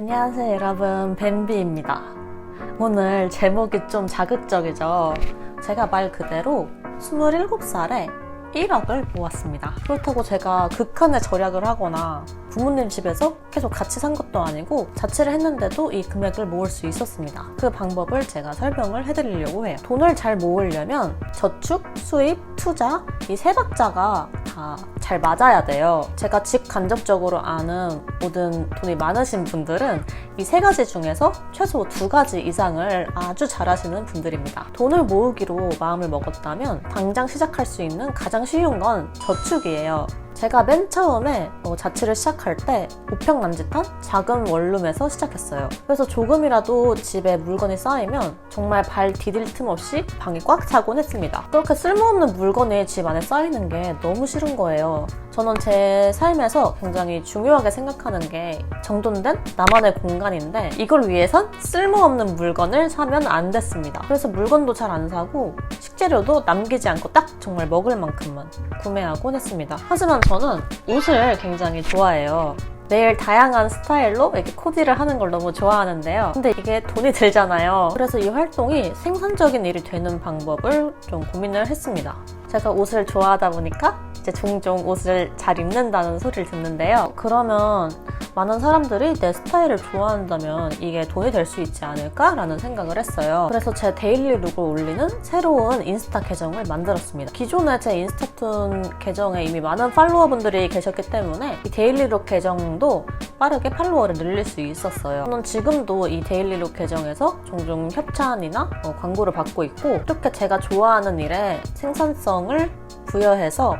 안녕하세요 여러분. 뱀비입니다. 오늘 제목이 좀 자극적이죠. 제가 말 그대로 27살에 1억을 모았습니다. 그렇다고 제가 극한의 절약을 하거나 부모님 집에서 계속 같이 산 것도 아니고 자취를 했는데도 이 금액을 모을 수 있었습니다 그 방법을 제가 설명을 해드리려고 해요 돈을 잘 모으려면 저축, 수입, 투자 이 세 박자가 다 잘 맞아야 돼요 제가 직간접적으로 아는 모든 돈이 많으신 분들은 이 세 가지 중에서 최소 두 가지 이상을 아주 잘하시는 분들입니다. 돈을 모으기로 마음을 먹었다면 당장 시작할 수 있는 가장 쉬운 건 저축이에요. 제가 맨 처음에 어, 자취를 시작할 때 우평 남짓한 작은 원룸에서 시작했어요. 그래서 조금이라도 집에 물건이 쌓이면 정말 발 디딜 틈 없이 방이 꽉 차곤 했습니다. 그렇게 쓸모없는 물건이 집 안에 쌓이는 게 너무 싫은 거예요. 저는 제 삶에서 굉장히 중요하게 생각하는 게 정돈된 나만의 공간인데 이걸 위해선 쓸모없는 물건을 사면 안 됐습니다. 그래서 물건도 잘 안 사고 식재료도 남기지 않고 딱 정말 먹을 만큼만 구매하곤 했습니다. 하지만 저는 옷을 굉장히 좋아해요. 매일 다양한 스타일로 이렇게 코디를 하는 걸 너무 좋아하는데요. 근데 이게 돈이 들잖아요. 그래서 이 활동이 생산적인 일이 되는 방법을 좀 고민을 했습니다. 제가 옷을 좋아하다 보니까 이제 종종 옷을 잘 입는다는 소리를 듣는데요. 그러면 많은 사람들이 내 스타일을 좋아한다면 이게 돈이 될 수 있지 않을까라는 생각을 했어요. 그래서 제 데일리 룩을 올리는 새로운 인스타 계정을 만들었습니다. 기존에 제 인스타툰 계정에 이미 많은 팔로워분들이 계셨기 때문에 이 데일리 룩 계정도 빠르게 팔로워를 늘릴 수 있었어요. 저는 지금도 이 데일리 룩 계정에서 종종 협찬이나 어, 광고를 받고 있고 이렇게 제가 좋아하는 일에 생산성을 부여해서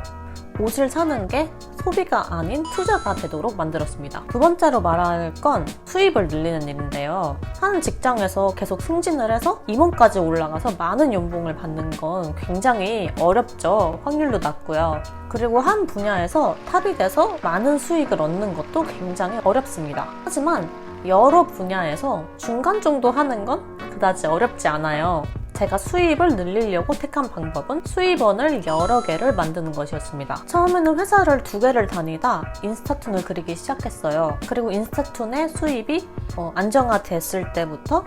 옷을 사는 게 소비가 아닌 투자가 되도록 만들었습니다. 두 번째로 말할 건 수입을 늘리는 일인데요. 한 직장에서 계속 승진을 해서 임원까지 올라가서 많은 연봉을 받는 건 굉장히 어렵죠. 확률도 낮고요. 그리고 한 분야에서 탑이 돼서 많은 수익을 얻는 것도 굉장히 어렵습니다. 하지만 여러 분야에서 중간 정도 하는 건 그다지 어렵지 않아요. 제가 수입을 늘리려고 택한 방법은 수입원을 여러 개를 만드는 것이었습니다. 처음에는 회사를 두 개를 다니다 인스타툰을 그리기 시작했어요. 그리고 인스타툰의 수입이 어, 안정화됐을 때부터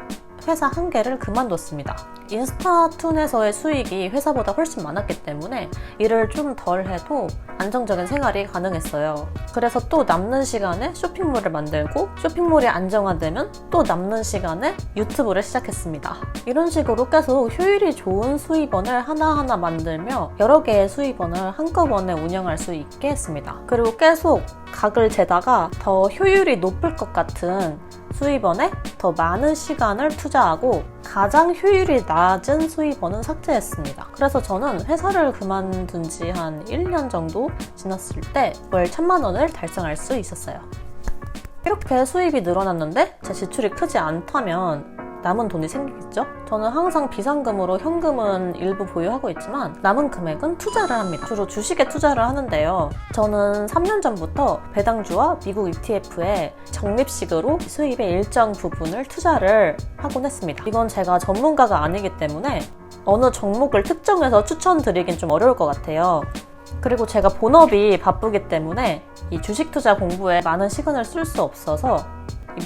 회사 한 개를 그만뒀습니다. 인스타툰에서의 수익이 회사보다 훨씬 많았기 때문에 일을 좀 덜 해도 안정적인 생활이 가능했어요. 그래서 또 남는 시간에 쇼핑몰을 만들고 쇼핑몰이 안정화되면 또 남는 시간에 유튜브를 시작했습니다. 이런 식으로 계속 효율이 좋은 수입원을 하나하나 만들며 여러 개의 수입원을 한꺼번에 운영할 수 있게 했습니다. 그리고 계속 각을 재다가 더 효율이 높을 것 같은 수입원에 더 많은 시간을 투자하고 가장 효율이 낮은 수입원은 삭제했습니다. 그래서 저는 회사를 그만둔 지 한 1년 정도 지났을 때 월 천만 원을 달성할 수 있었어요. 이렇게 수입이 늘어났는데 제 지출이 크지 않다면 남은 돈이 생기겠죠? 저는 항상 비상금으로 현금은 일부 보유하고 있지만 남은 금액은 투자를 합니다. 주로 주식에 투자를 하는데요. 저는 3년 전부터 배당주와 미국 ETF에 적립식으로 수입의 일정 부분을 투자를 하곤 했습니다. 이건 제가 전문가가 아니기 때문에 어느 종목을 특정해서 추천드리긴 좀 어려울 것 같아요. 그리고 제가 본업이 바쁘기 때문에 이 주식 투자 공부에 많은 시간을 쓸 수 없어서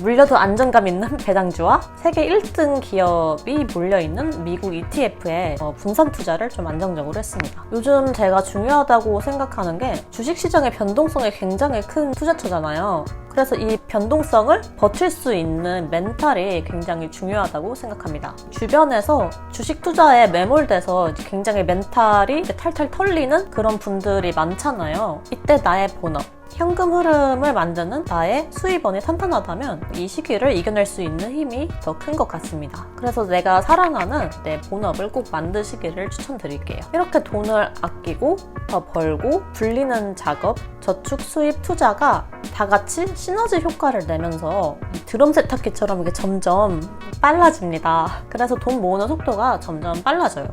물려도 안정감 있는 배당주와 세계 1등 기업이 몰려있는 미국 ETF에 어, 분산 투자를 좀 안정적으로 했습니다. 요즘 제가 중요하다고 생각하는 게 주식시장의 변동성이 굉장히 큰 투자처잖아요. 그래서 이 변동성을 버틸 수 있는 멘탈이 굉장히 중요하다고 생각합니다. 주변에서 주식 투자에 매몰돼서 굉장히 멘탈이 탈탈 털리는 그런 분들이 많잖아요. 이때 나의 본업, 현금 흐름을 만드는 나의 수입원이 탄탄하다면 이 시기를 이겨낼 수 있는 힘이 더 큰 것 같습니다. 그래서 내가 사랑하는 내 본업을 꼭 만드시기를 추천드릴게요. 이렇게 돈을 아끼고 더 벌고 불리는 작업, 저축, 수입, 투자가 다 같이 시너지 효과를 내면서 이 드럼 세탁기처럼 이게 점점 빨라집니다. 그래서 돈 모으는 속도가 점점 빨라져요.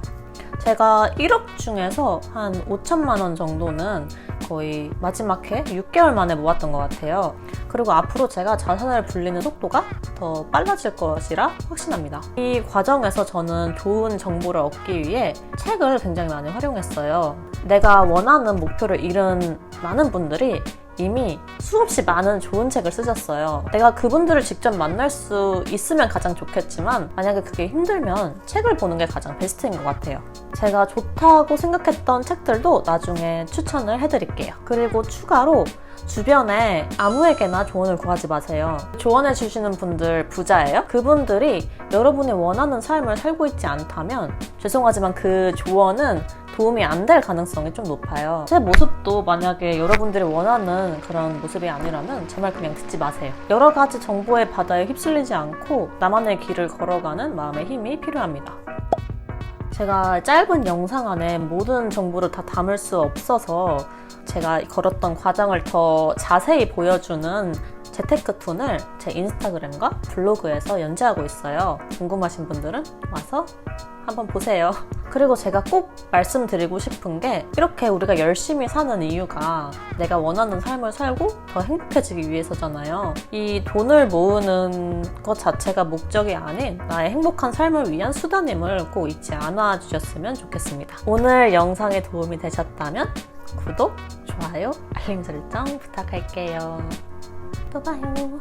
제가 1억 중에서 한 5천만 원 정도는 거의 마지막 해 6개월 만에 모았던 것 같아요. 그리고 앞으로 제가 자산을 불리는 속도가 더 빨라질 것이라 확신합니다. 이 과정에서 저는 좋은 정보를 얻기 위해 책을 굉장히 많이 활용했어요. 내가 원하는 목표를 이룬 많은 분들이 이미 수없이 많은 좋은 책을 쓰셨어요. 내가 그분들을 직접 만날 수 있으면 가장 좋겠지만 만약에 그게 힘들면 책을 보는 게 가장 베스트인 것 같아요. 제가 좋다고 생각했던 책들도 나중에 추천을 해드릴게요. 그리고 추가로 주변에 아무에게나 조언을 구하지 마세요. 조언해 주시는 분들 부자예요? 그분들이 여러분이 원하는 삶을 살고 있지 않다면 죄송하지만 그 조언은 도움이 안 될 가능성이 좀 높아요. 제 모습도 만약에 여러분들이 원하는 그런 모습이 아니라면 정말 그냥 듣지 마세요. 여러 가지 정보의 바다에 휩쓸리지 않고 나만의 길을 걸어가는 마음의 힘이 필요합니다. 제가 짧은 영상 안에 모든 정보를 다 담을 수 없어서 제가 걸었던 과정을 더 자세히 보여주는 재테크 툰을 제 인스타그램과 블로그에서 연재하고 있어요. 궁금하신 분들은 와서 한번 보세요. 그리고 제가 꼭 말씀드리고 싶은 게 이렇게 우리가 열심히 사는 이유가 내가 원하는 삶을 살고 더 행복해지기 위해서잖아요. 이 돈을 모으는 것 자체가 목적이 아닌 나의 행복한 삶을 위한 수단임을 꼭 잊지 않아 주셨으면 좋겠습니다. 오늘 영상에 도움이 되셨다면 구독, 좋아요, 알림 설정 부탁할게요. 또 봐요.